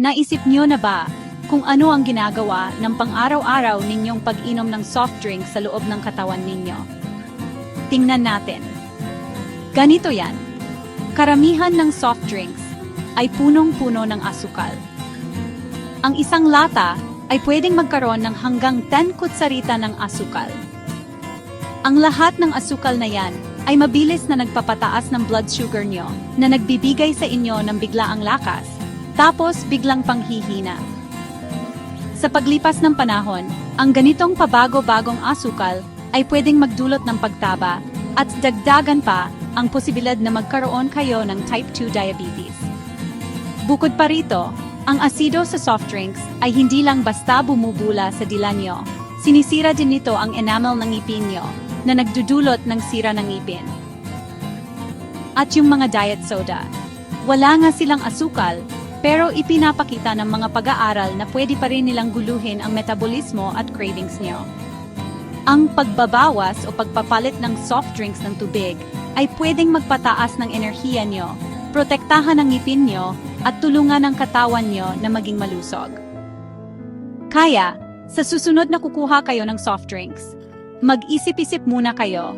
Naisip niyo na ba kung ano ang ginagawa ng pang-araw-araw ninyong pag-inom ng soft drink sa loob ng katawan ninyo? Tingnan natin. Ganito yan. Karamihan ng soft drinks ay punong-puno ng asukal. Ang isang lata ay pwedeng magkaroon ng hanggang 10 kutsarita ng asukal. Ang lahat ng asukal na yan ay mabilis na nagpapataas ng blood sugar nyo na nagbibigay sa inyo ng biglaang lakas, tapos biglang panghihina. Sa paglipas ng panahon, ang ganitong pabago-bagong asukal ay pwedeng magdulot ng pagtaba at dagdagan pa ang posibilidad na magkaroon kayo ng type 2 diabetes. Bukod pa rito, ang asido sa soft drinks ay hindi lang basta bumubula sa dila nyo. Sinisira din nito ang enamel ng ngipin nyo na nagdudulot ng sira ng ngipin. At yung mga diet soda. Wala nga silang asukal, pero ipinapakita ng mga pag-aaral na pwede pa rin nilang guluhin ang metabolismo at cravings nyo. Ang pagbabawas o pagpapalit ng soft drinks ng tubig ay pwedeng magpataas ng enerhiya nyo, protektahan ang ngipin nyo, at tulungan ang katawan nyo na maging malusog. Kaya, sa susunod na kukuha kayo ng soft drinks, mag-isip-isip muna kayo